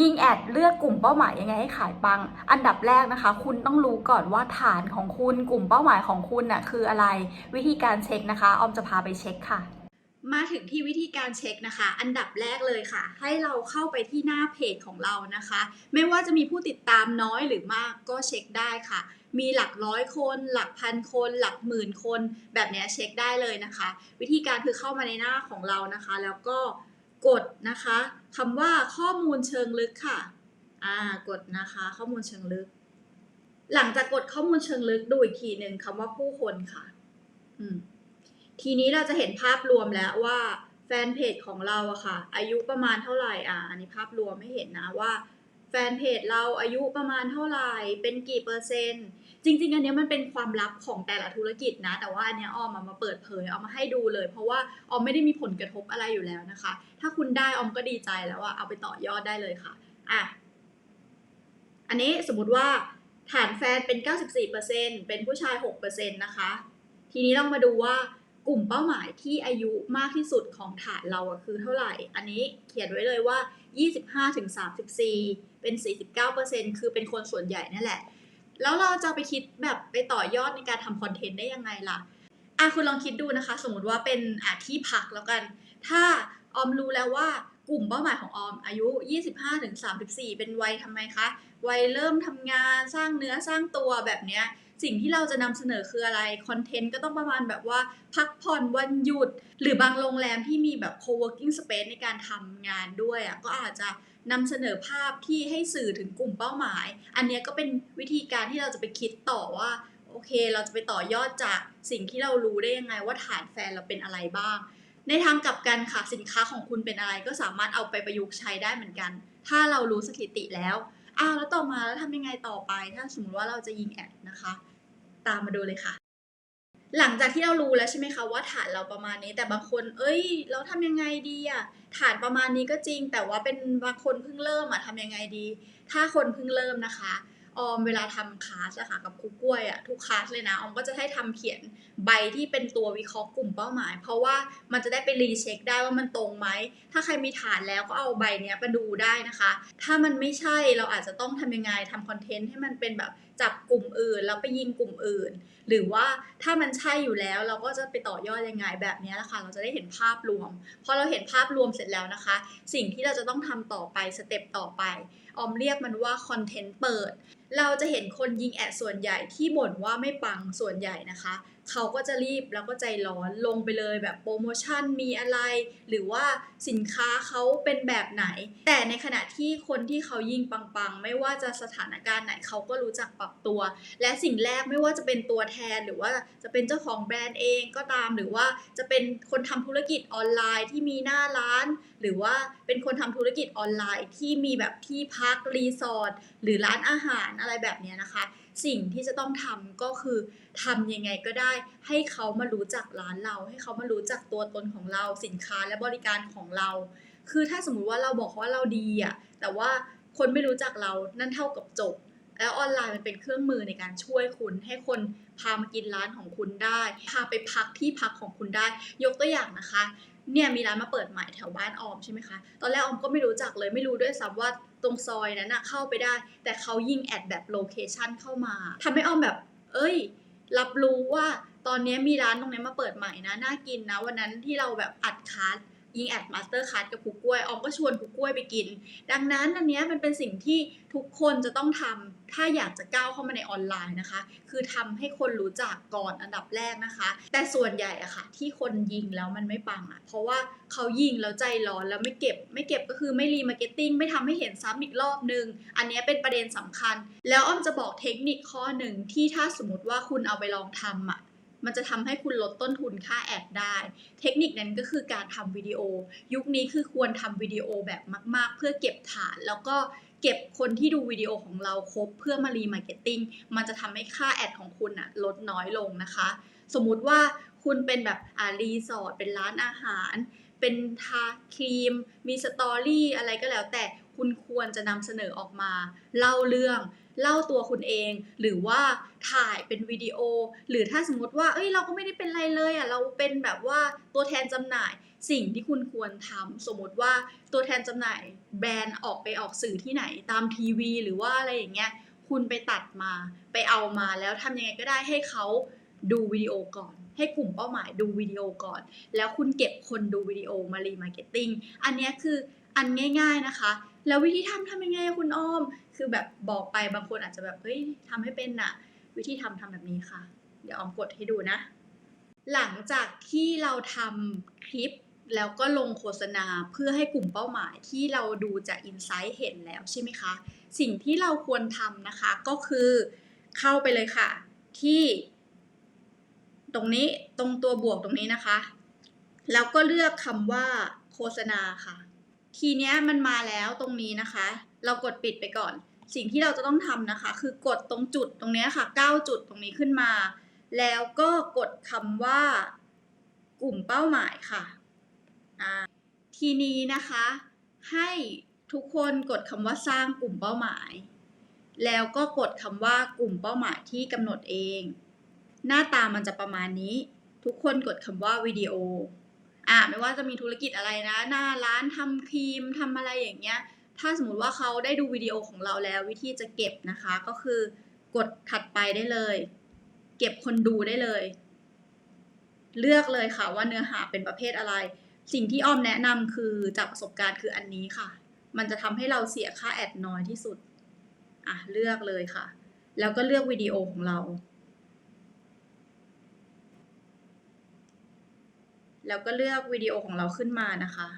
ยิงแอดเลือกกลุ่มเป้าหมายยังไงให้ขายปัง อันดับแรกนะคะ คุณต้องรู้ก่อนว่าฐานของคุณกลุ่มเป้าหมายของคุณน่ะคืออะไร วิธีการเช็คนะคะ ออมจะพาไปเช็คค่ะ มาถึงที่วิธีการเช็คนะคะ อันดับแรกเลยค่ะ ให้เราเข้าไปที่หน้าเพจของเรานะคะ ไม่ว่าจะมีผู้ติดตามน้อยหรือมากก็เช็คได้ค่ะมีหลักร้อยคน หลักพันคน หลักหมื่นคน แบบเนี้ยเช็คได้เลยนะคะ วิธีการคือเข้ามาในหน้าของเรานะคะ แล้วก็ กดนะคะคำว่าข้อมูลเชิงลึกค่ะอ่ากดนะคะข้อมูลเชิงลึก หลังจากกดข้อมูลเชิงลึกดูอีกทีหนึ่งคำว่าผู้คนค่ะ อืมทีนี้เราจะเห็นภาพรวมแล้วว่าแฟนเพจของเราอะค่ะ อายุประมาณเท่าไหร่อะอันนี้ภาพรวมไม่เห็นนะว่า ฟนเพจเราอายุประมาณเท่าไหร่ เป็นกี่เปอร์เซ็นต์ จริง ๆ อันนี้มันเป็นความลับของแต่ละธุรกิจนะ แต่ว่าอันนี้ออมเอามาเปิดเผยเอามาให้ดูเลย เพราะว่าออมไม่ได้มีผลกระทบอะไรอยู่แล้วนะคะ ถ้าคุณได้ออมก็ดีใจแล้วอะเอาไปต่อยอดได้เลยค่ะอะอันนี้สมมติว่าฐานแฟนเป็น 94%เป็นผู้ชาย 6%นะคะ ทีนี้เรามาดูว่า กลุ่มเป้าหมายที่อายุมากที่สุดของฐานเราคือเท่าไหร่ อันนี้เขียนไว้เลยว่า 25-34 เป็น 49%คือเป็นคนส่วนใหญ่นั่นแหละ แล้วเราจะไปคิดแบบไปต่อยอดในการทำคอนเทนต์ได้ยังไงล่ะอะคุณลองคิดดูนะคะ สมมติว่าเป็นอะที่พักแล้วกัน ถ้าออมรู้แล้วว่ากลุ่มเป้าหมายของออมอายุ 25-34 เป็นวัยทำไมคะ วัยเริ่มทำงานสร้างเนื้อสร้างตัวแบบเนี้ย สิ่งที่เราจะนำเสนอคืออะไรคอนเทนต์ก็ต้องประมาณแบบว่าพักผ่อนวันหยุด หรือบางโรงแรมที่มีแบบ co-working space ในการทำงานด้วยอะก็อาจจะนำเสนอภาพที่ให้สื่อถึงกลุ่มเป้าหมาย อันเนี้ยก็เป็นวิธีการที่เราจะไปคิดต่อว่าโอเค เราจะไปต่อยอดจากสิ่งที่เรารู้ได้ยังไงว่าฐานแฟนเราเป็นอะไรบ้าง ในทางกลับกันค่ะสินค้าของคุณเป็นอะไรก็สามารถเอาไปประยุกต์ใช้ได้เหมือนกัน ถ้าเรารู้สถิติแล้ว อ้าวแล้วต่อมาแล้วทำยังไงต่อไป ถ้าสมมติว่าเราจะยิงแอดนะคะ ตามมาดูเลยค่ะ หลังจากที่เรารู้แล้วใช่ไหมคะว่าฐานเราประมาณนี้แต่บางคน เอ้ย เราทำยังไงดีอะฐานประมาณนี้ก็จริง แต่ว่าเป็นบางคนเพิ่งเริ่มอะทำยังไงดี ถ้าคนเพิ่งเริ่มนะคะ ออมเวลาทำคลาสอะค่ะกับครูกล้วยอะทุกคลาสเลยนะออมก็จะให้ทำเขียนใบที่เป็นตัววิเคราะห์กลุ่มเป้าหมาย เพราะว่ามันจะได้ไปรีเช็คได้ว่ามันตรงไหม ถ้าใครมีฐานแล้วก็เอาใบเนี้ยไปดูได้นะคะ ถ้ามันไม่ใช่เราอาจจะต้องทำยังไงทำคอนเทนต์ให้มันเป็นแบบจับกลุ่มอื่นแล้วไปยิงกลุ่มอื่น หรือว่าถ้ามันใช่อยู่แล้วเราก็จะไปต่อยอดยังไงแบบนี้แหละค่ะเราจะได้เห็นภาพรวมพอเราเห็นภาพรวมเสร็จแล้วนะคะ สิ่งที่เราจะต้องทำต่อไปสเต็ปต่อไป ออมเรียกมันว่าคอนเทนต์เปิด เราจะเห็นคนยิงแอดส่วนใหญ่ที่บ่นว่าไม่ปังส่วนใหญ่นะคะ เขาก็จะรีบแล้วก็ใจร้อนลงไปเลยแบบโปรโมชั่นมีอะไร หรือว่าสินค้าเขาเป็นแบบไหน แต่ในขณะที่คนที่เขายิงปังๆ ไม่ว่าจะสถานการณ์ไหนเขาก็รู้จักปรับตัว และสิ่งแรกไม่ว่าจะเป็นตัวแทนหรือว่าจะเป็นเจ้าของแบรนด์เองก็ตาม หรือว่าจะเป็นคนทำธุรกิจออนไลน์ที่มีหน้าร้าน หรือว่าเป็นคนทำธุรกิจออนไลน์ที่มีแบบที่พักรีสอร์ทหรือร้านอาหารอะไรแบบเนี้ยนะคะ สิ่งที่จะต้องทำก็คือทำยังไงก็ได้ ให้เขามารู้จักร้านเรา ให้เขามารู้จักตัวตนของเราสินค้าและบริการของเรา คือถ้าสมมุติว่าเราบอกว่าเราดีอะแต่ว่าคนไม่รู้จักเรานั่นเท่ากับจบ แล้วออนไลน์มันเป็นเครื่องมือในการช่วยคุณ ให้คนพามากินร้านของคุณได้ พาไปพักที่พักของคุณได้ ยกตัวอย่างนะคะ เนี่ยมีร้านมาเปิดใหม่แถวบ้านออมใช่ไหมคะ ตอนแรกออมก็ไม่รู้จักเลยไม่รู้ด้วยซ้ำว่าตรงซอยนั้นนะเข้าไปได้ แต่เขายิงแอดแบบโลเคชันเข้ามาทำให้ออมแบบ เอ้ย รับรู้ว่าตอนนี้มีร้านตรงนี้มาเปิดใหม่นะ น่ากินนะ วันนั้นที่เราแบบอัดคัส ยิงแอดมาสเตอร์คัทกับครูกล้วยออมก็ชวนครูกล้วยไปกิน ดังนั้นอันนี้มันเป็นสิ่งที่ทุกคนจะต้องทำถ้าอยากจะก้าวเข้ามาในออนไลน์นะคะ คือทำให้คนรู้จักก่อนอันดับแรกนะคะ แต่ส่วนใหญ่อะค่ะ ที่คนยิงแล้วมันไม่ปังอะเพราะว่าเขายิงแล้วใจร้อนแล้วไม่เก็บ ไม่เก็บก็คือไม่รีมาร์เก็ตติ้งไม่ทำให้เห็นซ้ำอีกรอบนึง อันนี้เป็นประเด็นสำคัญ แล้วอ้อมจะบอกเทคนิคข้อหนึ่งที่ถ้าสมมติว่าคุณเอาไปลองทำอะ มันจะทำให้คุณลดต้นทุนค่าแอดได้ เทคนิคนั้นก็คือการทำวิดีโอ ยุคนี้คือควรทำวิดีโอแบบมาก ๆ เพื่อเก็บฐาน แล้วก็เก็บคนที่ดูวิดีโอของเราครบเพื่อมารีมาร์เก็ตติ้งมันจะทำให้ค่าแอดของคุณอะลดน้อยลงนะคะ สมมุติว่าคุณเป็นแบบอ่ารีสอร์ทเป็นร้านอาหารเป็นทาครีม มีสตอรี่อะไรก็แล้วแต่คุณควรจะนำเสนอออกมา เล่าเรื่อง เล่าตัวคุณเอง หรือว่าถ่ายเป็นวิดีโอ หรือถ้าสมมติว่า เอ้ยเราก็ไม่ได้เป็นไรเลยอะเราเป็นแบบว่าตัวแทนจำหน่ายสิ่งที่คุณควรทำสมมติว่าตัวแทนจำหน่ายแบรนด์ออกไปออกสื่อที่ไหนตามทีวี หรือว่าอะไรอย่างเงี้ยคุณไปตัดมาไปเอามาแล้วทำยังไงก็ได้ให้เขาดูวิดีโอก่อน ให้กลุ่มเป้าหมายดูวิดีโอก่อน แล้วคุณเก็บคนดูวิดีโอมารีมาร์เก็ตติ้งอันนี้คืออันง่าย ๆนะคะ แล้ววิธีทำทำยังไงคุณอ้อม คือแบบบอกไปบางคนอาจจะแบบเฮ้ยทำให้เป็นน่ะวิธีทำทำแบบนี้ค่ะ เดี๋ยวออมกดให้ดูนะ หลังจากที่เราทำคลิปแล้วก็ลงโฆษณาเพื่อให้กลุ่มเป้าหมายที่เราดูจากอินไซต์เห็นแล้วใช่ไหมคะ สิ่งที่เราควรทำนะคะก็คือเข้าไปเลยค่ะ ที่ ตรงนี้ตรงตัวบวกตรงนี้นะคะ แล้วก็เลือกคำว่าโฆษณาค่ะ ทีเนี้ยมันมาแล้วตรงนี้นะคะ เรากดปิดไปก่อน สิ่งที่เราจะต้องทำนะคะ คือกดตรงจุดตรงเนี้ยค่ะ 9 จุดตรงนี้ขึ้นมา แล้วก็กดคำว่า กลุ่มเป้าหมายค่ะ ทีนี้นะคะ ให้ทุกคนกดคำว่าสร้างกลุ่มเป้าหมาย แล้วก็กดคำว่ากลุ่มเป้าหมายที่กำหนดเอง หน้าตามันจะประมาณนี้ ทุกคนกดคำว่าวิดีโอ อ่าไม่ว่าจะมีธุรกิจอะไรนะ หน้าร้านทำครีมทำอะไรอย่างเงี้ย ถ้าสมมติว่าเขาได้ดูวิดีโอของเราแล้ววิธีจะเก็บนะคะ ก็คือกดถัดไปได้เลย เก็บคนดูได้เลย เลือกเลยค่ะว่าเนื้อหาเป็นประเภทอะไร สิ่งที่อ้อมแนะนำคือจากประสบการณ์คืออันนี้ค่ะ มันจะทำให้เราเสียค่าแอดน้อยที่สุด อะเลือกเลยค่ะ แล้วก็เลือกวิดีโอของเรา แล้วก็เลือกวิดีโอของเราขึ้นมานะคะ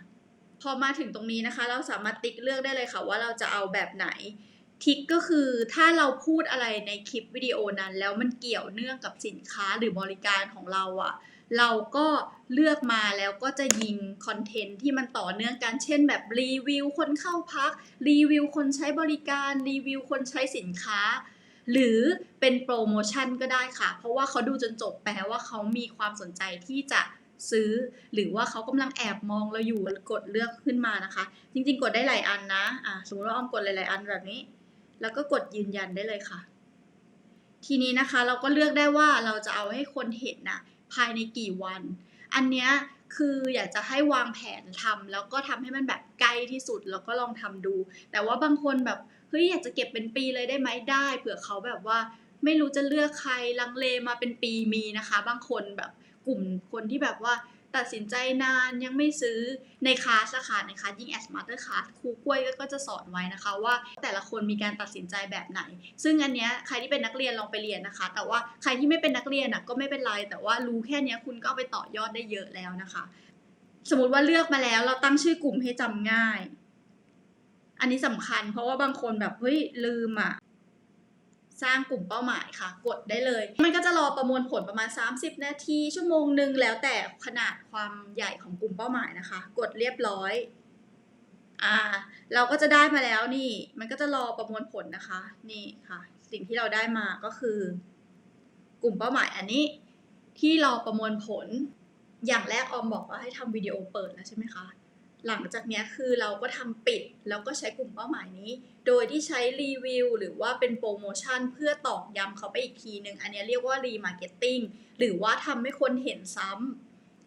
พอมาถึงตรงนี้นะคะ เราสามารถติ๊กเลือกได้เลยค่ะว่าเราจะเอาแบบไหน ทิกก็คือถ้าเราพูดอะไรในคลิปวิดีโอนั้น แล้วมันเกี่ยวเนื่องกับสินค้าหรือบริการของเราอะเราก็เลือกมาแล้วก็จะยิงคอนเทนต์ที่มันต่อเนื่องกัน เช่นแบบรีวิวคนเข้าพัก รีวิวคนใช้บริการ รีวิวคนใช้สินค้า หรือเป็นโปรโมชั่นก็ได้ค่ะ เพราะว่าเขาดูจนจบแปลว่าเขามีความสนใจที่จะ ซื้อ หรือว่าเขากำลังแอบมองเราอยู่กดเลือกขึ้นมานะคะ จริง ๆ กดได้หลายอันนะอะสมมติว่าอ้อมกดหลายๆอันแบบนี้ แล้วก็กดยืนยันได้เลยค่ะ ทีนี้นะคะเราก็เลือกได้ว่าเราจะเอาให้คนเห็นน่ะภายในกี่วัน อันเนี้ยคืออยากจะให้วางแผนทำแล้วก็ทำให้มันแบบใกล้ที่สุดแล้วก็ลองทำดู แต่ว่าบางคนแบบเฮ้ยอยากจะเก็บเป็นปีเลยได้ไหมได้เผื่อเขาแบบว่าไม่รู้จะเลือกใครลังเลมาเป็นปีมีนะคะ บางคนแบบ กลุ่มคนที่แบบว่าตัดสินใจนานยังไม่ซื้อในคลาสอะค่ะในคลาสยิ่งแอสมาร์เตอร์คลาสครูกล้วยก็จะสอนไว้นะคะ ว่าแต่ละคนมีการตัดสินใจแบบไหน ซึ่งอันเนี้ยใครที่เป็นนักเรียนลองไปเรียนนะคะ แต่ว่าใครที่ไม่เป็นนักเรียนอะก็ไม่เป็นไร แต่ว่ารู้แค่นี้คุณก็ไปต่อยอดได้เยอะแล้วนะคะ สมมติว่าเลือกมาแล้วเราตั้งชื่อกลุ่มให้จำง่าย อันนี้สำคัญ เพราะว่าบางคนแบบเฮ้ยลืมอะ สร้างกลุ่มเป้าหมายค่ะ กดได้เลย มันก็จะรอประมวลผลประมาณ 30 นาที ชั่วโมงหนึ่งแล้วแต่ขนาดความใหญ่ของกลุ่มเป้าหมายนะคะ กดเรียบร้อยอ่าเราก็จะได้มาแล้วนี่ มันก็จะรอประมวลผลนะคะ นี่ค่ะ สิ่งที่เราได้มาก็คือ กลุ่มเป้าหมายอันนี้ ที่รอประมวลผล อย่างแรกออมบอกว่าให้ทำวิดีโอเปิดแล้วใช่ไหมคะ หลังจากเนี้ยคือเราก็ทำปิดแล้วก็ใช้กลุ่มเป้าหมายนี้ โดยที่ใช้รีวิวหรือว่าเป็นโปรโมชั่นเพื่อตอกย้ำเขาไปอีกทีหนึ่งอันนี้เรียกว่ารีมาร์เก็ตติ้งหรือว่าทำให้คนเห็นซ้ำ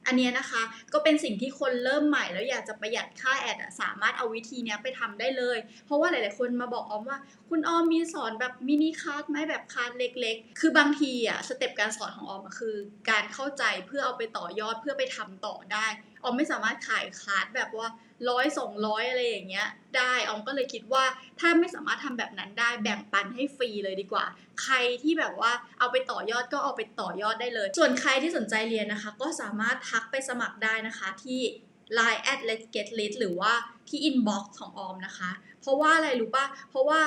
อันเนี้ยนะคะก็เป็นสิ่งที่คนเริ่มใหม่แล้วอยากจะประหยัดค่าแอดสามารถเอาวิธีเนี้ยไปทำได้เลย เพราะว่าหลาย ๆ คนมาบอกออมว่า คุณออมมีสอนแบบมินิคลาสไหมแบบคลาสเล็ก ๆ คือบางทีอะสเต็ปการสอนของออมคือ การเข้าใจเพื่อเอาไปต่อยอดเพื่อไปทำต่อได้ ออมไม่สามารถขายคลาสแบบว่าร้อยสองร้อยอะไรอย่างเงี้ย ได้ออมก็เลยคิดว่าถ้าไม่สามารถทำแบบนั้นได้แบ่งปันให้ฟรีเลยดีกว่า ใครที่แบบว่าเอาไปต่อยอดก็เอาไปต่อยอดได้เลย ส่วนใครที่สนใจเรียนนะคะ ก็สามารถทักไปสมัครได้นะคะที่ Line at let's get lit หรือว่าที่ inbox ของออมนะคะ เพราะว่าอะไรรู้ป่ะ เพราะว่า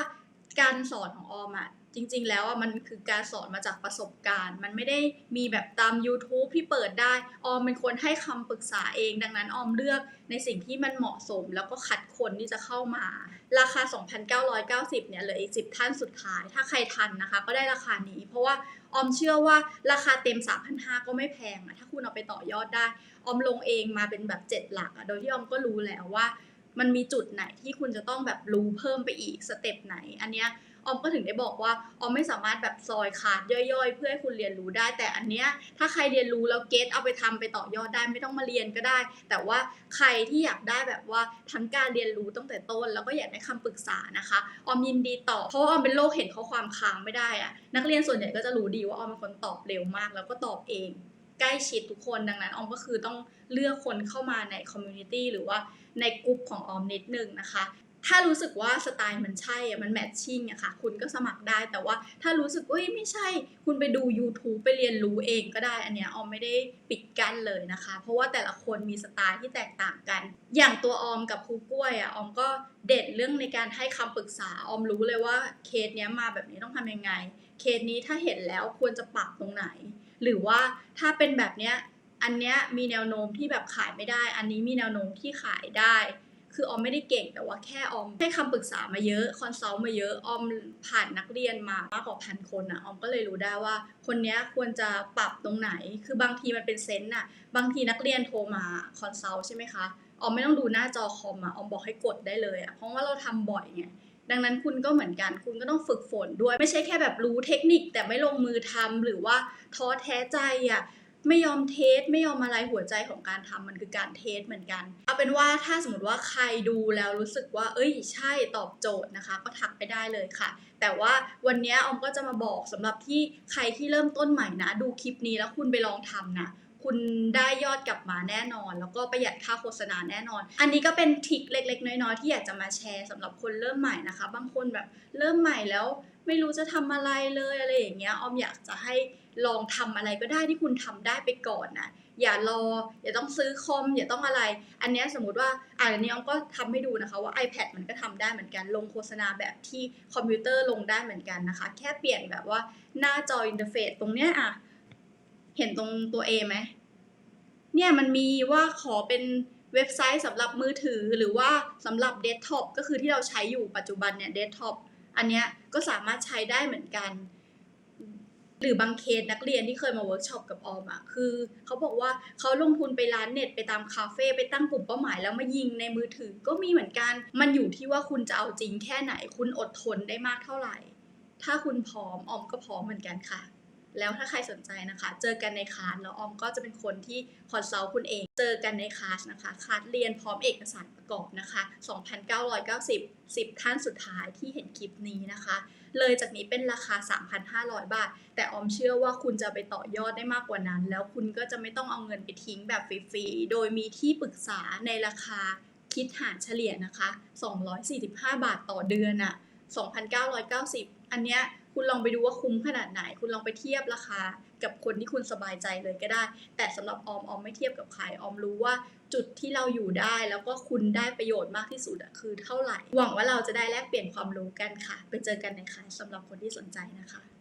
การสอนของออมอะ จริง ๆ แล้วอะมันคือการสอนมาจากประสบการณ์ มันไม่ได้มีแบบตาม YouTube ที่เปิดได้ ออมเป็นคนให้คำปรึกษาเอง ดังนั้นออมเลือกในสิ่งที่มันเหมาะสมแล้วก็คัดคนที่จะเข้ามา ราคา 2,990 เนี่ยเหลืออีก 10 ท่านสุดท้าย ถ้าใครทันนะคะ ก็ได้ราคานี้ เพราะว่าออมเชื่อว่าราคาเต็ม 3,500 ก็ไม่แพงอะถ้าคุณเอาไปต่อยอดได้ ออมลงเองมาเป็นแบบ 7 หลักอะโดยที่ออมก็รู้แล้วว่ามันมีจุดไหนที่คุณจะต้องแบบรู้เพิ่มไปอีกสเต็ปไหน อันเนี้ย ออมก็ถึงได้บอกว่าออมไม่สามารถแบบซอยขาดย่อยๆ เพื่อให้คุณเรียนรู้ได้ แต่อันเนี้ยถ้าใครเรียนรู้แล้วเก็ตเอาไปทำไปต่อยอดได้ไม่ต้องมาเรียนก็ได้ แต่ว่าใครที่อยากได้แบบว่าทั้งการเรียนรู้ตั้งแต่ต้น แล้วก็อยากได้คำปรึกษานะคะออมยินดีตอบเพราะว่าออมเป็นโรคเห็นข้อความค้างไม่ได้อะนักเรียนส่วนใหญ่ก็จะรู้ดีว่าออมเป็นคนตอบเร็วมาก แล้วก็ตอบเองใกล้ชิดทุกคนดังนั้นออมก็คือต้องเลือกคนเข้ามาในคอมมูนิตี้หรือว่าในกลุ่มของออมนิดนึงนะคะ ถ้ารู้สึกว่าสไตล์มันใช่อะมันแมทชิ่งอะค่ะ คุณก็สมัครได้ แต่ว่าถ้ารู้สึกเอ้ยไม่ใช่ คุณไปดู YouTube ไปเรียนรู้เองก็ได้ อันเนี้ยออมไม่ได้ปิดกั้นเลยนะคะ เพราะว่าแต่ละคนมีสไตล์ที่แตกต่างกัน อย่างตัวออมกับครูกล้วยอะออมก็เด่นเรื่องในการให้คำปรึกษา ออมรู้เลยว่าเคสเนี้ยมาแบบนี้ต้องทำยังไง เคสนี้ถ้าเห็นแล้วควรจะปรับตรงไหน หรือว่าถ้าเป็นแบบเนี้ยอันเนี้ยมีแนวโน้มที่แบบขายไม่ได้ อันนี้มีแนวโน้มที่ขายได้ คือออมไม่ได้เก่งแต่ว่าแค่ออมให้คำปรึกษามาเยอะคอนซัลท์มาเยอะออมผ่านนักเรียนมามากกว่าพันคนอะออมก็เลยรู้ได้ว่า คนนี้ควรจะปรับตรงไหน คือบางทีมันเป็นเซนส์อะบางทีนักเรียนโทรมาคอนซัลท์ใช่ไหมคะออมไม่ต้องดูหน้าจอคอมอะออมบอกให้กดได้เลยอะเพราะว่าเราทำบ่อยไงดังนั้นคุณก็เหมือนกัน คุณก็ต้องฝึกฝนด้วย ไม่ใช่แค่แบบรู้เทคนิคแต่ไม่ลงมือทำหรือว่าท้อแท้ใจอะ ไม่ยอมเทสไม่ยอมอะไรหัวใจของการทำมันคือการเทสเหมือนกัน เอาเป็นว่าถ้าสมมติว่าใครดูแล้วรู้สึกว่า เอ้ยใช่ตอบโจทย์นะคะ ก็ทักไปได้เลยค่ะ แต่ว่าวันนี้ออมก็จะมาบอกสำหรับที่ใครที่เริ่มต้นใหม่นะ ดูคลิปนี้แล้วคุณไปลองทำนะ คุณได้ยอดกลับมาแน่นอน แล้วก็ประหยัดค่าโฆษณาแน่นอน อันนี้ก็เป็นทริคเล็ก ๆ น้อย ๆ ที่อยากจะมาแชร์สำหรับคนเริ่มใหม่นะคะ บางคนแบบเริ่มใหม่แล้วไม่รู้จะทำอะไรเลยอะไรอย่างเงี้ยออมอยากจะให้ลองทำอะไรก็ได้ที่คุณทำได้ไปก่อนนะอย่ารอ อย่าต้องซื้อคอม อย่าต้องอะไร อันนี้สมมติว่าอันนี้ออมก็ทำให้ดูนะคะว่า iPad มันก็ทำได้เหมือนกัน ลงโฆษณาแบบที่คอมพิวเตอร์ลงได้เหมือนกันนะคะ แค่เปลี่ยนแบบว่าหน้าจออินเทอร์เฟซตรงเนี้ยอะ เห็นตรงตัว A ไหม เนี่ยมันมีว่าขอเป็นเว็บไซต์สำหรับมือถือหรือว่าสำหรับเดสก์ท็อปก็คือที่เราใช้อยู่ปัจจุบันเนี่ยเดสก์ท็อปอันเนี้ยก็สามารถใช้ได้เหมือนกัน หรือบางเคสนักเรียนที่เคยมาเวิร์กช็อปกับออมอะคือเขาบอกว่าเขาลงทุนไปร้านเน็ตไปตามคาเฟ่ไปตั้งกลุ่มเป้าหมายแล้วมายิงในมือถือก็มีเหมือนกัน มันอยู่ที่ว่าคุณจะเอาจริงแค่ไหน คุณอดทนได้มากเท่าไหร่ ถ้าคุณพร้อมออมก็พร้อมเหมือนกันค่ะ แล้วถ้าใครสนใจนะคะ เจอกันในคลาสแล้วออมก็จะเป็นคนที่คอนซัลท์คุณเอง เจอกันในคลาสนะคะคลาสเรียนพร้อมเอกสารประกอบนะคะ2,990 10 ท่านสุดท้ายที่เห็นคลิปนี้นะคะ เลยจากนี้เป็นราคา 3,500 บาท แต่ออมเชื่อว่าคุณจะไปต่อยอดได้มากกว่านั้น แล้วคุณก็จะไม่ต้องเอาเงินไปทิ้งแบบฟรีๆ โดยมีที่ปรึกษาในราคาคิดหารเฉลี่ยนะคะ 245 บาทต่อเดือนอะ2,990 อันเนี้ย คุณลองไปดูว่าคุ้มขนาดไหน คุณลองไปเทียบราคากับคนที่คุณสบายใจเลยก็ได้ แต่สำหรับออมออมไม่เทียบกับใครออมรู้ว่าจุดที่เราอยู่ได้ แล้วก็คุณได้ประโยชน์มากที่สุดคือเท่าไหร่ หวังว่าเราจะได้แลกเปลี่ยนความรู้กันค่ะ ไปเจอกันในคลาสสำหรับคนที่สนใจนะคะ